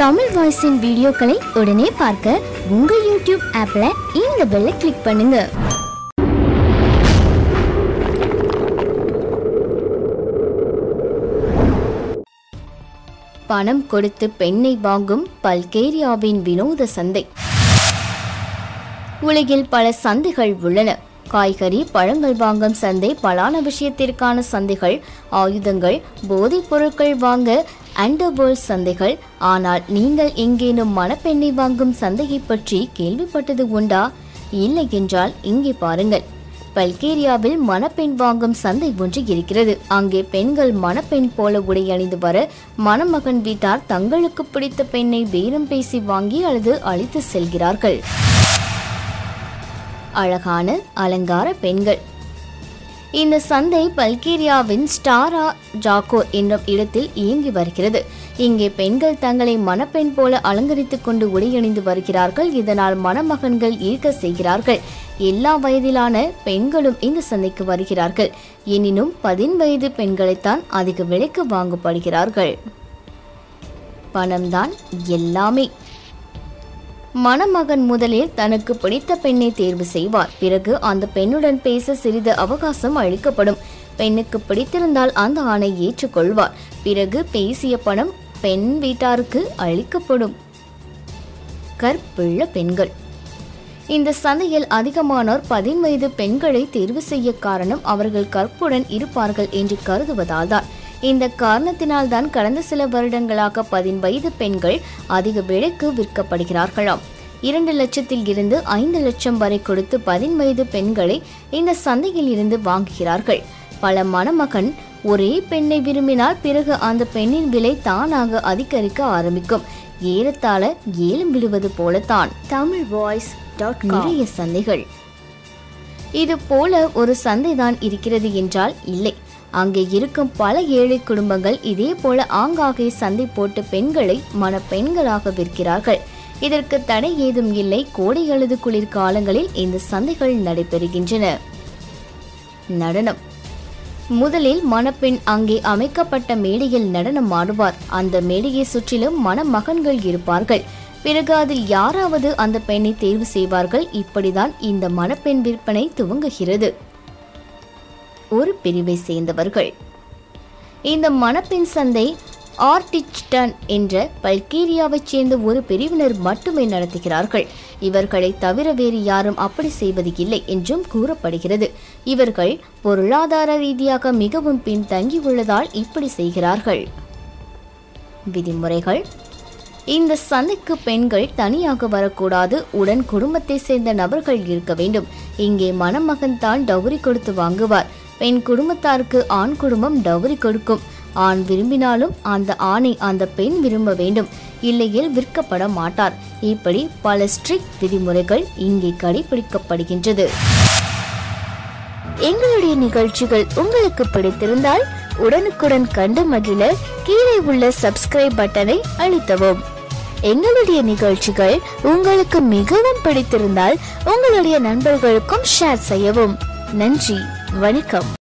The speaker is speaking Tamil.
தமிழ் வாய்ஸின் வீடியோக்களை உடனே பார்க்க உங்க யூடியூப் ஆப்ல இந்த பெல்லை கிளிக் பண்ணுங்க. பணம் கொடுத்து பெண்ணை வாங்கும் பல்கேரியாவின் வினோத சந்தை. உலகில் பல சந்தைகள் உள்ளன. காய்கறி பழங்கள் வாங்கும் சந்தை பலான விஷயத்திற்கான சந்தைகள் ஆயுதங்கள் போதைப் பொருட்கள் வாங்க அண்டர்வேர்ல்ட் சந்தைகள். ஆனால் நீங்கள் எங்கேனும் மணப்பெண்ணை வாங்கும் சந்தையை பற்றி கேள்விப்பட்டது உண்டா? இல்லை என்றால் இங்கே பாருங்கள். பல்கேரியாவில் மணப்பெண் வாங்கும் சந்தை ஒன்று இருக்கிறது. அங்கே பெண்கள் மணப்பெண் போல உடை அணிந்து வர மணமகன் வீட்டார் தங்களுக்கு பிடித்த பெண்ணை பேரம் பேசி வாங்கி அல்லது அழித்து செல்கிறார்கள். அழகான அலங்கார பெண்கள். இந்த சந்தை பல்கேரியாவின் ஸ்டாரா ஜாக்கோ என்ற இடத்தில் இயங்கி வருகிறது. இங்கே பெண்கள் தங்களை மணப்பெண் போல அலங்கரித்துக் கொண்டு உடையணிந்து வருகிறார்கள். இதனால் மணமகன்கள் ஈர்க்க செய்கிறார்கள். எல்லா வயதிலான பெண்களும் இந்த சந்தைக்கு வருகிறார்கள். எனினும் பதின்வயது பெண்களைத்தான் அதிக விலைக்கு வாங்கப்படுகிறார்கள். பணம்தான் எல்லாமே. மணமகன் முதலில் தனக்கு பிடித்த பெண்ணை தேர்வு செய்வார். பிறகு அந்த பெண்ணுடன் பேச சிறிது அவகாசம் அளிக்கப்படும். பெண்ணுக்கு பிடித்திருந்தால் அந்த ஆணை ஏற்றுக்கொள்வார். பிறகு பேசிய பணம் பெண் வீட்டாருக்கு அளிக்கப்படும். கற்புள்ள பெண்கள். இந்த சந்தையில் அதிகமானோர் பதின்வயது பெண்களை தேர்வு செய்ய காரணம் அவர்கள் கற்புடன் இருப்பார்கள் என்று கருதுவதால் தான் இந்த காரணத்தினால் தான் கடந்த சில வருடங்களாக பதின்வயது பெண்கள் அதிக விலைக்கு விற்கப்படுகிறார்களாம். இரண்டு லட்சத்தில் இருந்து ஐந்து லட்சம் வரை கொடுத்து பதின்வயது பெண்களை இந்த சந்தையில் இருந்து வாங்குகிறார்கள். பல மணமகன் ஒரே பெண்ணை விரும்பினால் பிறகு அந்த பெண்ணின் விலை தானாக அதிகரிக்க ஆரம்பிக்கும். ஏறத்தாழ ஏலம் விடுவது போலத்தான். தமிழ் வாய்ஸ் டாட் நிறைய சந்தைகள். இது போல ஒரு சந்தைதான் இருக்கிறது என்றால் இல்லை. அங்கே இருக்கும் பல ஏழை குடும்பங்கள் இதே போல ஆங்காங்கே சந்தை போட்டு பெண்களை மணப்பெண்களாக விற்கிறார்கள். இதற்கு தடை ஏதும் இல்லை. கோடை அல்லது குளிர் காலங்களில் இந்த சந்தைகள் நடைபெறுகின்றன. நடனம். முதலில் மணப்பெண் அங்கே அமைக்கப்பட்ட மேடையில் நடனம் ஆடுவார். அந்த மேடையை சுற்றிலும் மணமகன்கள் இருப்பார்கள். பிறகு அதில் யாராவது அந்த பெண்ணை தேர்வு செய்வார்கள். இப்படிதான் இந்த மணப்பெண் விற்பனை துவங்குகிறது. ஒரு பிரிவை சேர்ந்தவர்கள். இந்த மணப்பெண் சந்தை ஆர்டிச்டன் என்ற பல்கேரியாவைச் சேர்ந்த ஒரு பிரிவினர் மட்டுமே நடத்துகிறார்கள். இவர்களை தவிர வேறு யாரும் அப்படி செய்வது இல்லை என்றும் கூறப்படுகிறது. இவர்கள் பொருளாதார ரீதியாக மிகவும் பின்தங்கியுள்ளதால் இப்படி செய்கிறார்கள். விதிமுறைகள். இந்த சந்தைக்கு பெண்கள் தனியாக வரக்கூடாது. உடன் குடும்பத்தை சேர்ந்த நபர்கள் இருக்க வேண்டும். இங்கே மணமகன் தான் டவுரி கொடுத்து வாங்குவார். பெண் குடும்பத்தாருக்கு ஆண் குடும்பம் டவுரி கொடுக்கும். ஆண் விரும்பினாலும் அந்த ஆணை அந்த பெண் விரும்ப வேண்டும். இல்லையில் விற்கப்பட மாட்டார். இப்படி பல ஸ்ட்ரிக்ட் விதிமுறைகள் இங்கே கடைபிடிக்கப்படுகின்றது. எங்களுடைய நிகழ்ச்சிகள் உங்களுக்கு பிடித்திருந்தால் உடனுக்குடன் கண்டு மகிழ கீழே உள்ள சப்ஸ்கிரைப் பட்டனை அழுத்தவும். எங்களுடைய நிகழ்ச்சிகள் உங்களுக்கு மிகவும் பிடித்திருந்தால் உங்களுடைய நண்பர்களுக்கும் ஷேர் செய்யவும். நன்றி. வணக்கம்.